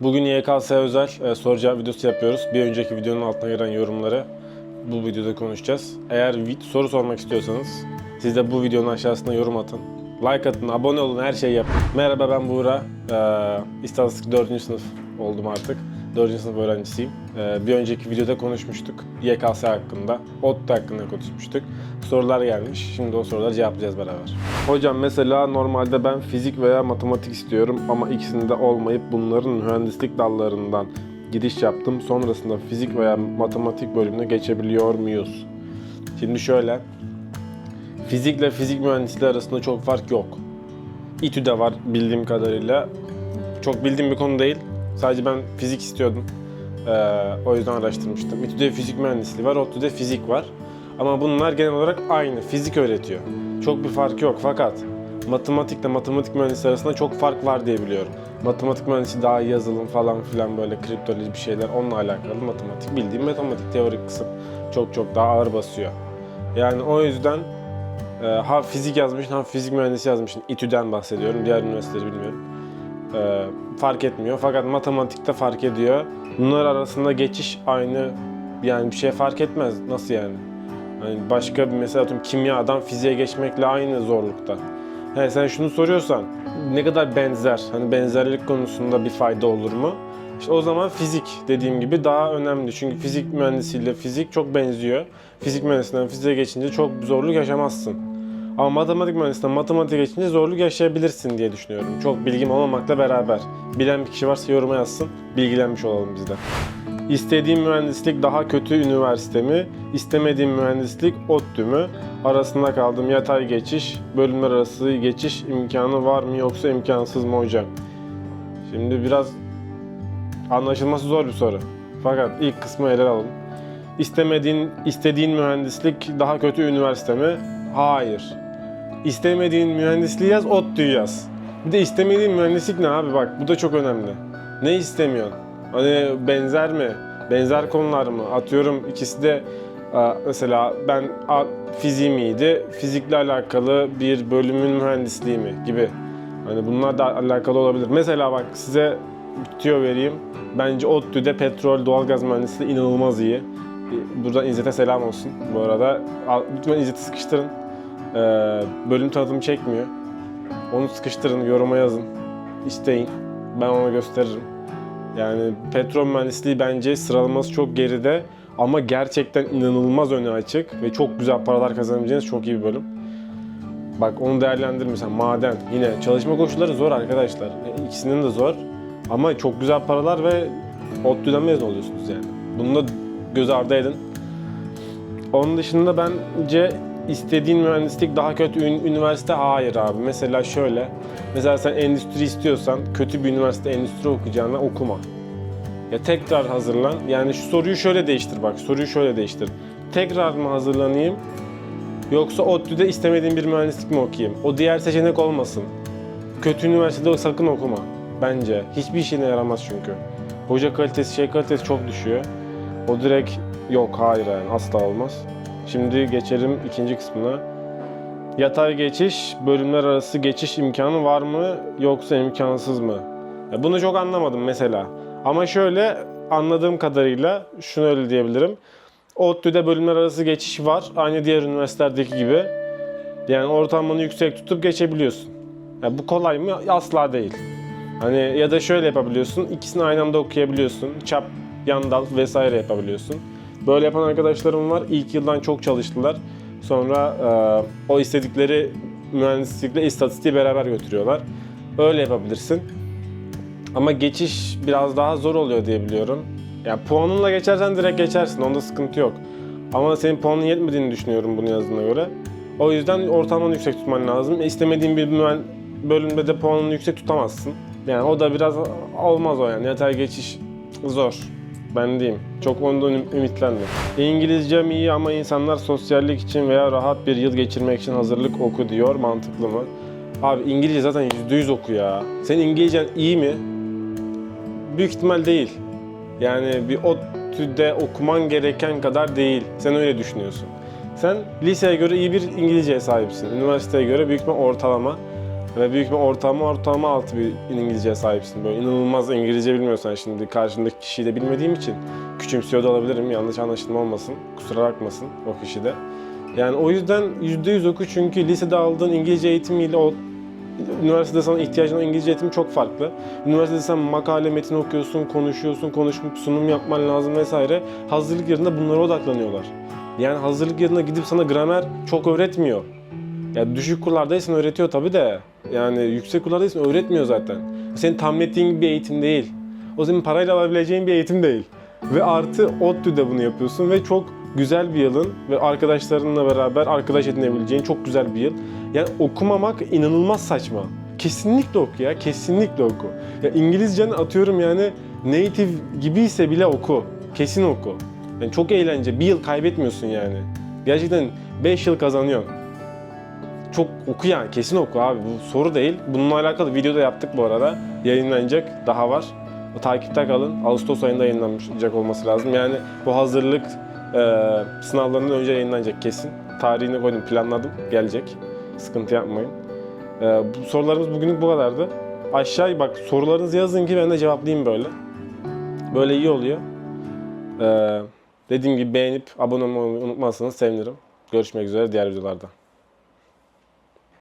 Bugün YKS özel e, soru cevap videosu yapıyoruz. Bir önceki videonun altına gelen yorumları bu videoda konuşacağız. Eğer soru sormak istiyorsanız siz de bu videonun aşağısına yorum atın. Like atın, abone olun, her şeyi yapın. Merhaba ben Buğra. Ee, İstatistik 4. sınıf oldum artık. 4. sınıf öğrencisiyim. Ee, bir önceki videoda konuşmuştuk. YKS hakkında, ODTÜ hakkında konuşmuştuk. Sorular gelmiş. Şimdi o soruları cevaplayacağız beraber. Hocam mesela normalde ben fizik veya matematik istiyorum ama ikisinde olmayıp bunların mühendislik dallarından giriş yaptım. Sonrasında fizik veya matematik bölümüne geçebiliyor muyuz? Şimdi şöyle. Fizikle fizik mühendisliği arasında çok fark yok. İTÜ'de var bildiğim kadarıyla. Çok bildiğim bir konu değil. Sadece ben fizik istiyordum. Ee, o yüzden araştırmıştım. İTÜ'de fizik mühendisliği var, ODTÜ'de fizik var. Ama bunlar genel olarak aynı. Fizik öğretiyor. Çok bir fark yok fakat matematikle matematik mühendisliği arasında çok fark var diye biliyorum. Matematik mühendisi daha yazılım falan filan böyle kriptoloji bir şeyler onunla alakalı matematik. Bildiğim matematik teorik kısım çok çok daha ağır basıyor. Yani o yüzden e, ha fizik yazmışsın ha fizik mühendisi yazmışsın. İTÜ'den bahsediyorum. Diğer üniversiteleri bilmiyorum. E, fark etmiyor. Fakat matematikte fark ediyor. Bunlar arasında geçiş aynı yani bir şey fark etmez. Nasıl yani? Hani başka bir mesela atıyorum kimyadan fiziğe geçmekle aynı zorlukta. He, sen şunu soruyorsan ne kadar benzer, hani benzerlik konusunda bir fayda olur mu? İşte o zaman fizik dediğim gibi daha önemli. Çünkü fizik mühendisiyle fizik çok benziyor. Fizik mühendisinden fiziğe geçince çok zorluk yaşamazsın. Ama matematik mühendisinden matematiğe geçince zorluk yaşayabilirsin diye düşünüyorum. Çok bilgim olmamakla beraber. Bilen bir kişi varsa yoruma yazsın. Bilgilenmiş olalım biz de. İstediğim mühendislik daha kötü üniversite mi? İstemediğim mühendislik ODTÜ mü? Arasında kaldım yatay geçiş, bölümler arası geçiş imkanı var mı yoksa imkansız mı hocam? Şimdi biraz anlaşılması zor bir soru. Fakat ilk kısmı ele alalım. İstemediğin, istediğin mühendislik daha kötü üniversite mi? Hayır. İstemediğin mühendisliği yaz, ODTÜ'yü yaz. Bir de istemediğin mühendislik ne abi bak bu da çok önemli. Ne istemiyorsun? Hani benzer mi? Benzer konular mı? Atıyorum ikisi de mesela ben fiziğim iyiydi. Fizikle alakalı bir bölümün mühendisliği mi gibi. Hani bunlar da alakalı olabilir. Mesela bak size tüyo vereyim. Bence ODTÜ'de petrol, doğalgaz mühendisliği inanılmaz iyi. Buradan İzzet'e selam olsun bu arada. Lütfen İzzet'i sıkıştırın. Ee, bölüm tanıtımı çekmiyor. Onu sıkıştırın, yoruma yazın. İsteyin. Ben ona gösteririm. Yani petrol mühendisliği bence sıralaması çok geride ama gerçekten inanılmaz öne açık ve çok güzel paralar kazanabileceğiniz çok iyi bir bölüm. Bak onu değerlendir mesela maden yine çalışma koşulları zor arkadaşlar. E, İkisinin de zor ama çok güzel paralar ve ODTÜ'den mezun oluyorsunuz yani. Bunu da göz ardı edin. Onun dışında bence istediğin mühendislik daha kötü ün- üniversite hayır abi. Mesela şöyle. Mesela sen endüstri istiyorsan kötü bir üniversite endüstri okuyacağına okuma. Ya tekrar hazırlan. Yani şu soruyu şöyle değiştir bak. Soruyu şöyle değiştir. Tekrar mı hazırlanayım? Yoksa ODTÜ'de istemediğim bir mühendislik mi okuyayım? O diğer seçenek olmasın. Kötü üniversitede sakın okuma. Bence. Hiçbir işine yaramaz çünkü. Hoca kalitesi, şey kalitesi çok düşüyor. O direkt yok, hayır yani asla olmaz. Şimdi geçelim ikinci kısmına. Yatay geçiş, bölümler arası geçiş imkanı var mı yoksa imkansız mı? Ya bunu çok anlamadım mesela. Ama şöyle anladığım kadarıyla şunu öyle diyebilirim. ODTÜ'de bölümler arası geçiş var. Aynı diğer üniversitelerdeki gibi. Yani ortalamanı yüksek tutup geçebiliyorsun. Ya bu kolay mı? Asla değil. Hani ya da şöyle yapabiliyorsun. ikisini aynı anda okuyabiliyorsun. Çap, yan dal vesaire yapabiliyorsun. Böyle yapan arkadaşlarım var. İlk yıldan çok çalıştılar. Sonra e, o istedikleri mühendislikle istatistiği beraber götürüyorlar. Öyle yapabilirsin. Ama geçiş biraz daha zor oluyor diye biliyorum. Ya puanınla geçersen direkt geçersin. Onda sıkıntı yok. Ama senin puanın yetmediğini düşünüyorum bunu yazdığına göre. O yüzden ortalamanı yüksek tutman lazım. E, İstemediğin bir bölümde de puanını yüksek tutamazsın. Yani o da biraz olmaz o yani. Yatay geçiş zor. Ben diyeyim. Çok ondan üm- ümitlendim. İngilizcem iyi ama insanlar sosyallik için veya rahat bir yıl geçirmek için hazırlık oku diyor. Mantıklı mı? Abi İngilizce zaten %100 oku ya. Senin İngilizcen iyi mi? Büyük ihtimal değil. Yani bir ODTÜ'de okuman gereken kadar değil. Sen öyle düşünüyorsun. Sen liseye göre iyi bir İngilizceye sahipsin. Üniversiteye göre büyük ihtimal ortalama. Ve büyük bir ortalama ortalama altı bir İngilizceye sahipsin. Böyle inanılmaz İngilizce bilmiyorsan şimdi karşındaki kişiyi de bilmediğim için küçümsüyor da olabilirim. Yanlış anlaşılma olmasın. Kusura bakmasın o kişi de. Yani o yüzden %100 oku çünkü lisede aldığın İngilizce eğitimiyle o üniversitede sana ihtiyacın olan İngilizce eğitim çok farklı. Üniversitede sen makale, metin okuyorsun, konuşuyorsun, konuşup sunum yapman lazım vesaire. Hazırlık yılında bunlara odaklanıyorlar. Yani hazırlık yılına gidip sana gramer çok öğretmiyor. Ya düşük kurlardaysan öğretiyor tabii de. Yani yüksek kurlardaysan öğretmiyor zaten. Senin tahmin ettiğin bir eğitim değil. O senin parayla alabileceğin bir eğitim değil. Ve artı ODTÜ'de bunu yapıyorsun ve çok güzel bir yılın ve arkadaşlarınla beraber arkadaş edinebileceğin çok güzel bir yıl. Yani okumamak inanılmaz saçma. Kesinlikle oku ya, kesinlikle oku. Ya İngilizcen atıyorum yani native gibiyse bile oku. Kesin oku. Yani çok eğlence. Bir yıl kaybetmiyorsun yani. Gerçekten 5 yıl kazanıyorsun. Çok oku yani kesin oku abi bu soru değil. Bununla alakalı video da yaptık bu arada. Yayınlanacak daha var. O takipte kalın. Ağustos ayında yayınlanacak olması lazım. Yani bu hazırlık e, sınavlarından önce yayınlanacak kesin. Tarihini koydum planladım gelecek. Sıkıntı yapmayın. E, bu sorularımız bugünlük bu kadardı. Aşağı bak sorularınızı yazın ki ben de cevaplayayım böyle. Böyle iyi oluyor. E, dediğim gibi beğenip abone olmayı unutmazsanız sevinirim. Görüşmek üzere diğer videolarda.